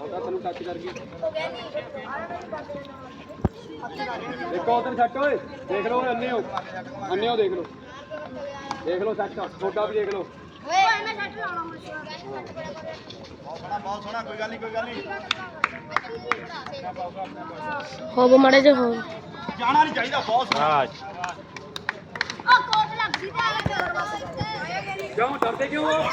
ਉਹਦਾ ਤੈਨੂੰ ਟੱਚ ਕਰ ਗਈ ਦੇਖੋ ਉਧਰ ਸੱਟ ਓਏ। ਦੇਖ ਲਓ ਓਏ ਅੰਨੇ ਹੋ ਅੰਨੇ ਹੋ ਦੇਖ ਲਓ। ਦੇਖ ਲਓ ਸੱਟ ਛੋਟਾ ਵੀ ਦੇਖ ਲਓ। ਬਹੁਤ ਸੋਹਣਾ ਕੋਈ ਗੱਲ ਨਹੀਂ ਕੋਈ ਗੱਲ ਨਹੀਂ ਹੋਬ ਮੜੇ ਜੇ ਹੋ ਜਾਣਾ ਨਹੀਂ ਚਾਹੀਦਾ ਬਹੁਤ ਸੋਹਣਾ। ਕਿਉਂ ਡਰਦੇ ਕਿਉਂ ਹੋ?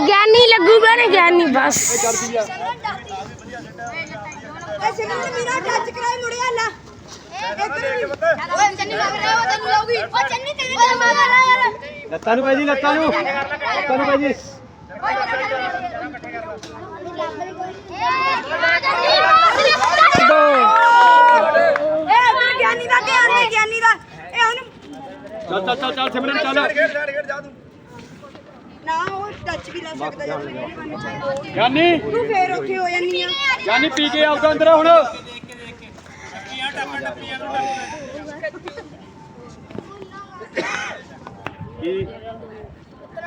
ਗਿਆਨੀ ਲੱਗੂਗਾ ਨਾ ਗਿਆਨੀ ਬਸ। ਲੱਤਾਂ ਨੂੰ ਪੈ ਜੀ ਲੱਤਾਂ ਨੂੰ। ਲੱਤਾਂ ਨੂੰ ਪੈ ਜੀ। ਚੱਲ ਚੱਲ ਚੱਲ ਚੱਲ ਸਿਮਰਨ ਚੱਲ। ਨਾ ਉਹ ਟੱਚ ਵੀ ਲੈ ਸਕਦਾ ਜਾਂ ਫਿਰ ਨਹੀਂ ਕਰਨੀ ਚਾਹੀਦੀ। ਗਿਆਨੀ ਤੂੰ ਫੇਰ ਉੱਥੇ ਹੋ ਜਾਂਦੀ ਆ। ਗਿਆਨੀ ਪੀ ਕੇ ਆਉਗਾ ਅੰਦਰ ਹੁਣ। ਕੀ?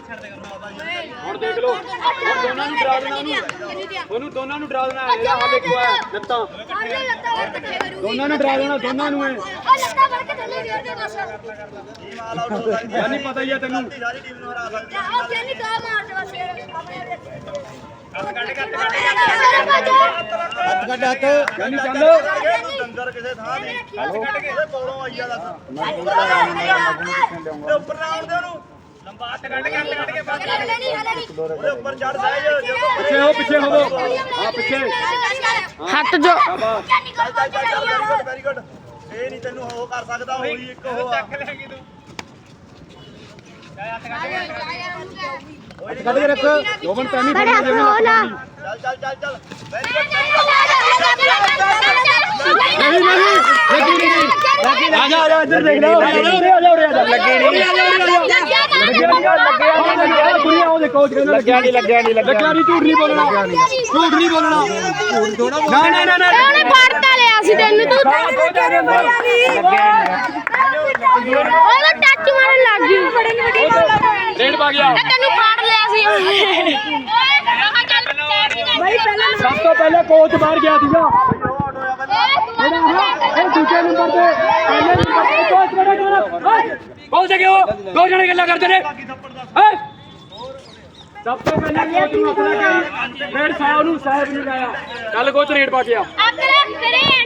ਹੁਣ ਦੇਖ ਲਓ ਹੁਣ ਦੋਨਾਂ ਨੂੰ ਡਰਾ ਦੇਣਾ ਉਹਨੂੰ। ਉਹਨੂੰ ਦੋਨਾਂ ਨੂੰ ਡਰਾ ਦੇਣਾ ਇਹਦਾ ਹੱਲ ਕੀ ਹੈ ਲੱਤਾਂ। ਕੇ ਦੋਨਾਂ ਨੂੰ ਡਰਾ ਦੇਣਾ ਦੋਨਾਂ ਨੂੰ ਇਹ। ਉਹ ਲੱਤਾਂ ਵੜ ਕੇ ਥੱਲੇ ਗੇਰ ਦੇ ਬਸ ਟੀਮ ਆਲ ਆਊਟ ਹੋ ਸਕਦੀ ਗਿਆਨੀ ਪਤਾ ਹੀ ਹੈ ਤੈਨੂੰ। ਸਾਰੀ ਟੀਮ ਨੂੰ ਹਰਾ ਸਕਦੀ ਜਾ ਉਹ ਕਹਿੰਦੀ ਗਾ ਮਾਰ ਦੇ ਬਸ ਇਹ ਆਪਣੇ ਕੱਟ ਕੱਟ ਕੱਟ ਕੱਢ ਹੱਥ ਗਿਆਨੀ ਚੱਲ ਡੰਗਰ ਕਿਸੇ ਥਾਂ ਦੀ ਉਹਦੇ ਕੋਲੋਂ ਆਈ ਆ ਦੱਸ ਤੇ ਉੱਪਰ ਨਾ ਆਉਣ ਦੇ ਉਹਨੂੰ। ਲੰਬਾ ਹੱਥ ਕੱਢ ਕੇ ਹੱਥ ਕੱਢ ਕੇ ਬਾਹਰ ਹਲੇ ਨਹੀਂ ਹਲੇ ਨਹੀਂ ਉਹਦੇ ਉੱਪਰ ਚੜ ਜਾਏ ਜੇ ਪਿੱਛੇ ਹੋ ਪਿੱਛੇ ਹੋਵੋ ਹਾਂ ਪਿੱਛੇ ਹੱਥ ਜੋ ਵੈਰੀ ਗੁੱਡ ਇਹ ਨਹੀਂ ਤੈਨੂੰ ਹੋ ਕਰ ਸਕਦਾ ਹੋਈ ਇੱਕ ਹੋ ਆ ਕੱਢ ਕੇ ਰੱਖ ਜੋਬਨ ਪੈਣੀ ਫੜੀ ਜਿਵੇਂ ਲੱਗ ਚੱਲ ਚੱਲ ਚੱਲ ਚੱਲ ਵੈਰੀ ਗੁੱਡ ਨਹੀਂ ਨਹੀਂ ਲੱਗੀ ਨਹੀਂ ਆ ਜਾ ਆ ਜਾ ਇੱਧਰ ਦੇਖ ਲੈ ਆ ਜਾ ਆ ਜਾ ਆ ਜਾ ਲੱਗੀ ਨਹੀਂ ਲੱਗਿਆ ਨਹੀਂ ਲੱਗਿਆ ਕੁੜੀ ਆਓ ਦੇ ਕੋਚ ਕਹਿੰਦਾ ਲੱਗਿਆ ਨਹੀਂ ਲੱਗਿਆ ਨਹੀਂ ਲੱਗਿਆ ਨਹੀਂ ਝੂਠ ਨਹੀਂ ਬੋਲਣਾ। ਝੂਠ ਨਹੀਂ ਬੋਲਣਾ। ਝੂਠ ਥੋੜਾ ਨਾ ਨਾ ਨਾ ਉਹਨੇ ਫੜਤਾ ਲਿਆ ਸੀ ਤੈਨੂੰ ਤੂੰ ਉਹਦਾ ਟੱਚ ਮਾਰਨ ਲੱਗ ਗਈ। ਬੜੀ ਵੱਡੀ ਰੇਡ ਪਾ ਗਿਆ। ਤੈਨੂੰ ਫੜ ਲਿਆ ਸੀ। ਉਹਨੇ ਬਈ ਪਹਿਲਾਂ ਸਭ ਤੋਂ ਪਹਿਲੇ ਕੋਚ ਬਾਹਰ ਗਿਆ ਸੀਗਾ। ਇਹ ਦੂਜੇ ਨੰਬਰ ਤੇ ਪਹਿਲੇ ਨੰਬਰ ਤੇ ਕੋਚ ਦੇ ਹੋ ਜਣੇ ਗੱਲਾਂ ਕਰਦੇ ਨੇ। ਹੈ? ਸਭ ਤੋਂ ਪਹਿਲੇ ਕੋਚ ਨੂੰ ਆਪਣਾ ਕਹੀ ਫਿਰ ਸਾਹਿਬ ਨੂੰ ਸਾਹਿਬ ਨਹੀਂ ਲਾਇਆ ਕੱਲ ਕੋਚ ਰੇਡ ਪਾ ਕੇ ਆ। ਅਕਰਮ ਤੇਰੇ ਐਂਟਰ